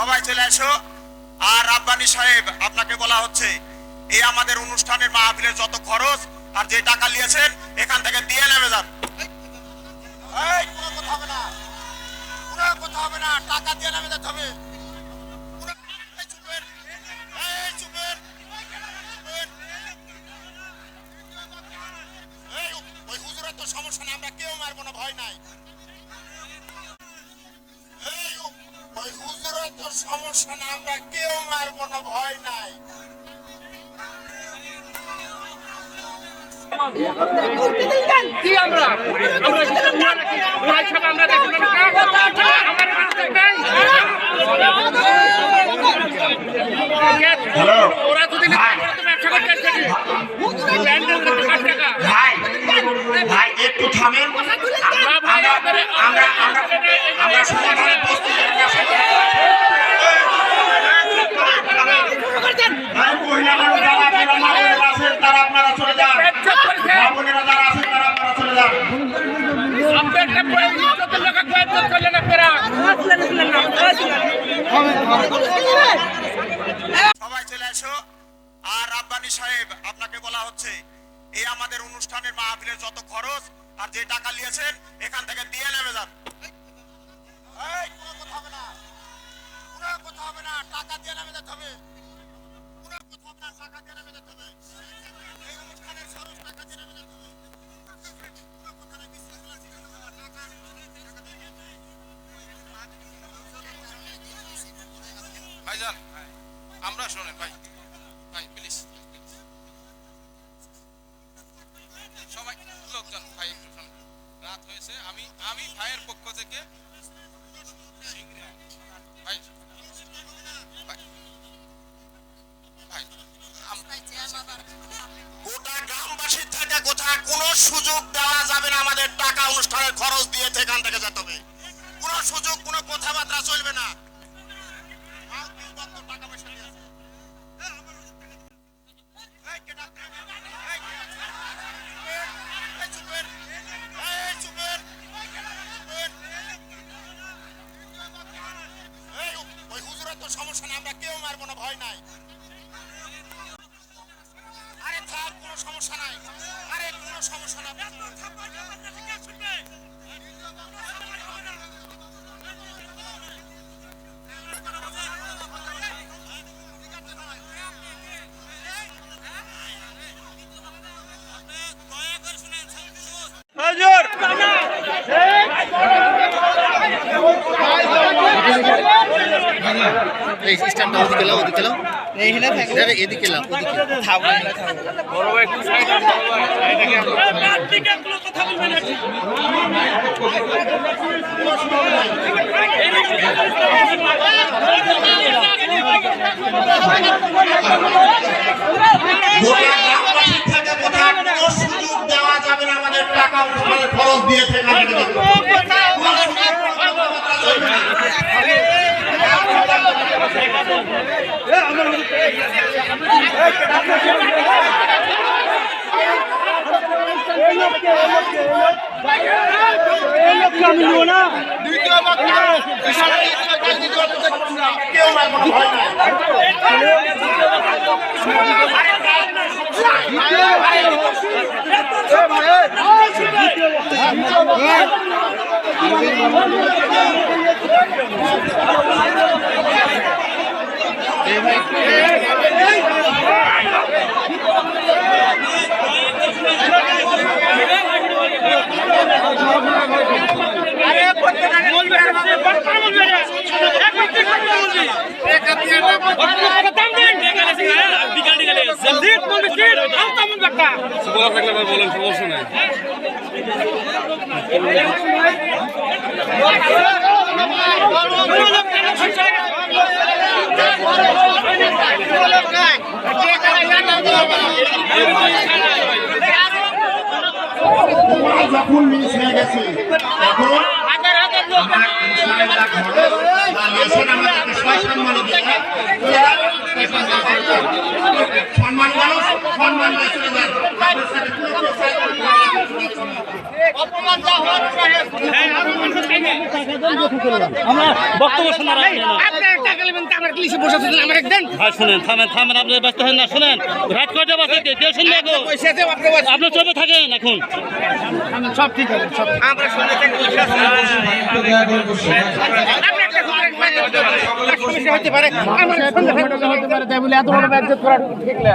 সবাই চলে এসো আর রাব্বানি সাহেব আপনাকে বলা হচ্ছে এই আমাদের অনুষ্ঠানের মাহফিলের যত খরচ আর যে টাকা নিয়েছেন এখান থেকে দিয়ে নেমে যান। টাকা দিয়ে নেমে যেতে হবে। সমস্যা নেই, আমরা কেউ মারবো না, ভয় নাই সমস্যা না আমরা কেউ মারবো না ভয় নাই। আমরা? আমরা কি আমরা নাকি? ভাই সাহেব আমরা দেখুন না। আমার মানুষ নাই হ্যালো ওরা তো ব্যবসা করতে ভাই ভাই একটু থামেন। আমরা আমরা আমরা সমাধানের প্রস্তুতি আমরা ভাই মহিলা মানুষ যারা আপনারা মা বোনেরা আছেন তারা আপনারা চলে যান পেটচোট করেছে মা বোনেরা যারা আছেন তারা আপনারা চলে যান আপনার একটা বই ইজ্জতের লোক কয়েকজন করলেন আপনারা সবাই চলে এসো। আর রাব্বানি সাহেব, আপনাকে বলা হচ্ছে, এই আমাদের অনুষ্ঠানের মাহফিলের যত খরচ আর যে টাকা নিয়েছেন, এখান থেকে দিয়ে নেমে যান। হবে। ভাইজান আমরা শোনেন, ভাই। ভাই প্লিজ সবাই লোকজন ভাই, একটু রাত হয়েছে, আমি আমি ভাইয়ের পক্ষ থেকে ভাই গোটা গ্রামবাসীর থেকে কোথায় কোনো সুযোগ দেওয়া যাবে না আমাদের টাকা অনুষ্ঠানের খরচ দিয়ে এখান থেকে যেতে হবে। কোনো সুযোগ, কোনো কথাবার্তা চলবে না। এই সিস্টেমটা ওদিকে লাও ওদিকে লাও এইখানে এদিকে লাও ওদিকে বড় ভাই একটু সাইড বড় ভাই সাইডে কথা বলবেন গোটা গ্রামবাসীর থেকে কোথায় কোনো সুযোগ দেওয়া যাবে না আমাদের টাকা অনুষ্ঠানের খরচ দিয়ে থেকে কোনো সুযোগ কোনো কথাবার্তা চলবে না। কেউ মারবো না, ভয় নাই। সময় যখন মিস হয়ে গেছে তখন আমরা ইনশাআল্লাহ ঘরে বা নেশন আমাদেরকে সবাই সম্মান দিয়ে সম্মান মানুষ সম্মান চলে যান। আমরা বক্তব্য শোনার আমার পুলিশে বসেছে আমার একদিন ভাই শুনেন থামেন থামেন আপনি ব্যস্ত হন না শুনেন। রাত কয়টা বাজে? কে কে শুনবে গো? আপনি চলে থাকেন এখন। সব ঠিক আছে সব আমরা শুনে থাকি আপনি একটা হতে পারে। আমার হতে পারে। তাই বলে এত বড় ব্যাজ্য করা ঠিক না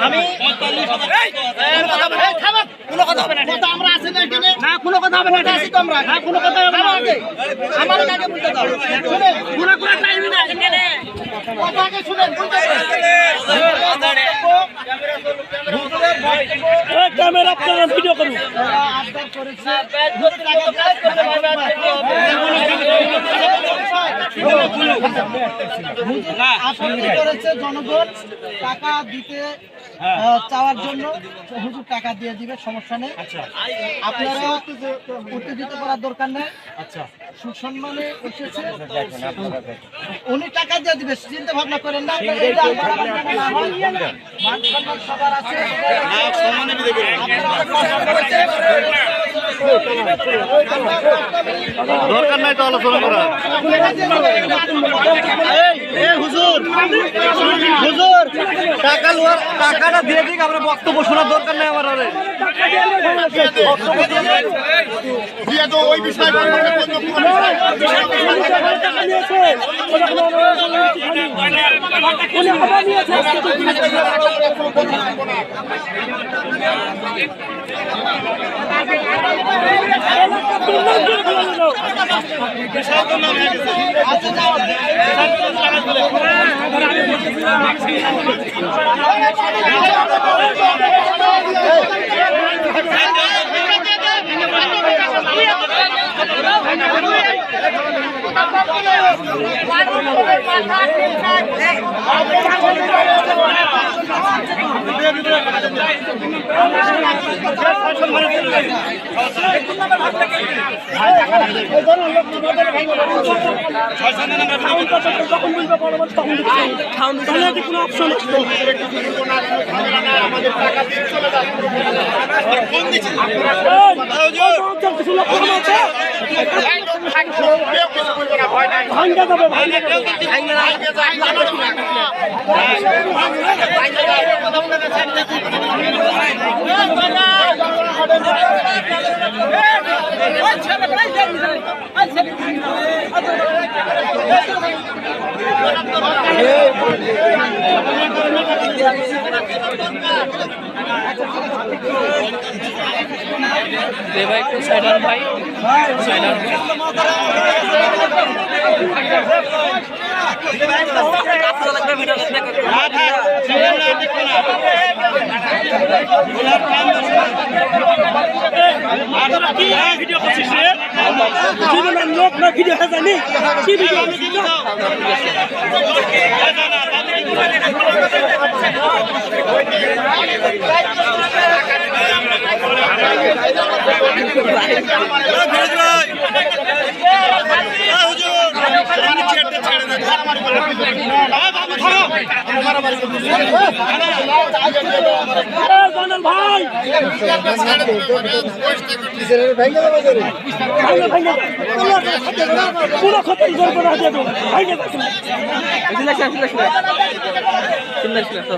আমি কোনো কথা হবে না। কথা আমরা আছি না এখানে। না কোনো কথা হবে না আছি তো আমরা। না কোনো কথা হবে না। আমাদের আগে। বলতে দাও? কোনো কোনো টাইম না এখানে আপত্তি করেছে জনগণ টাকা দিতে চাওয়ার জন্য হুজুর টাকা দিয়ে দিবে সমস্যা নেই আপনারা উত্তেজিত করার দরকার নেই। সুসম্মানে এসেছে। উনি টাকা দিয়ে দিবে চিন্তা ভাবনা করেন না। সবার আছে। দরকার নাই তো আলোচনা করা হুজুর হুজুর টাকা লোয়ার টাকাটা দিয়ে দিক আমরা বক্তব্য শোনার দরকার নেই আমার আরে। ওই বিষয়ে আচ্ছা ভাই দিয়ে ভাঙ্গা যাবে দেবা একটু সাইলার ভাই। সাইলার লোক না ভিডিও জানি কি ভিডিও ভাই পুরো খতম করব না তো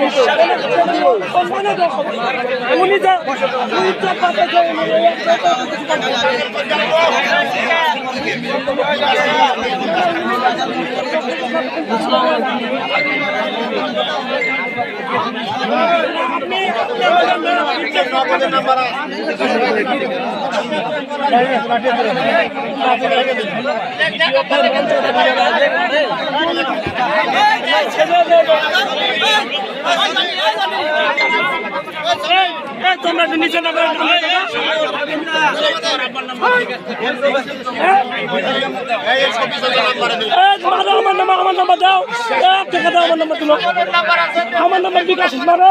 বিষয়ে উনি যা উনি যা তোমরা নিচে নামো মারো আমার নাম্বার আমার নাম্বার দাও এক টাকা দাও আমার নাম্বার তুলো আমার নাম্বার বিকাশ মারো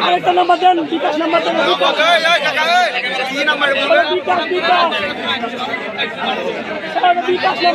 আরেকটা নাম্বার দেন বিকাশ নাম্বার দেন। BKash bKash. BKash sir,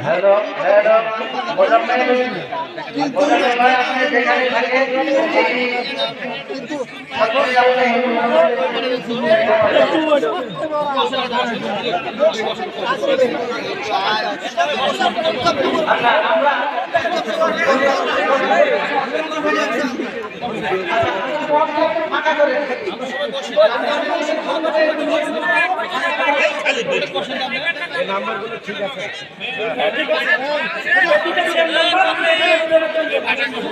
hello hello Mozammel Mozammel যেখানে থাকেন কিন্তু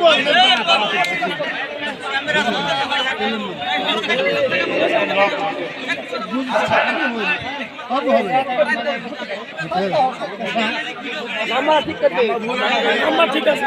আপনি নাম্বার ঠিক আছে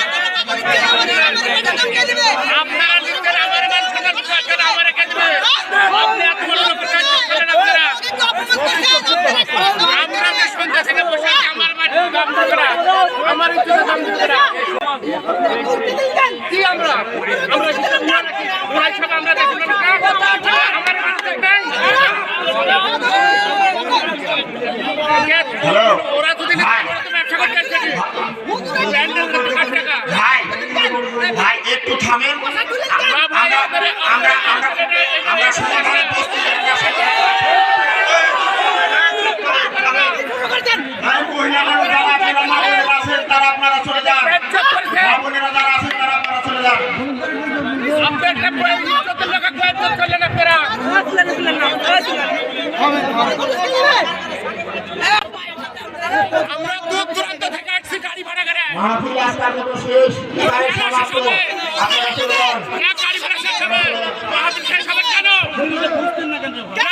আপনারা লিখছেন আমার মান সম্মান আমার দিবে আপনি এত বড় কাজ আপনারা আমরা যে সন্ধ্যা থেকে বসে আছি আমার মান দাম দিবে আমার ইজ্জতের দাম দিবে কি আমরা আমরা কি আমরা নাকি ওরা সব আমরা দেখুন আমার মানুষ দেখবেন ওরা যদি লিখে ওরা তো ব্যবসা করতে আসছে একটু থামেন। আমরা আমরা আমরা আমরা প্রস্তুত তারা আপনারা চলে যান। বোনেরা যারা আছেন তারা আপনারা চলে যান। আমরা দূর দূরান্ত থেকে আসছি গাড়ি ভাড়া করে। মাহফিল আজকের মতো শেষ। সমাপ্ত আপনারা চলে যান। না গাড়ি ভাড়া শেষ হবে মাহাবীর শেষ হবে কেন? না,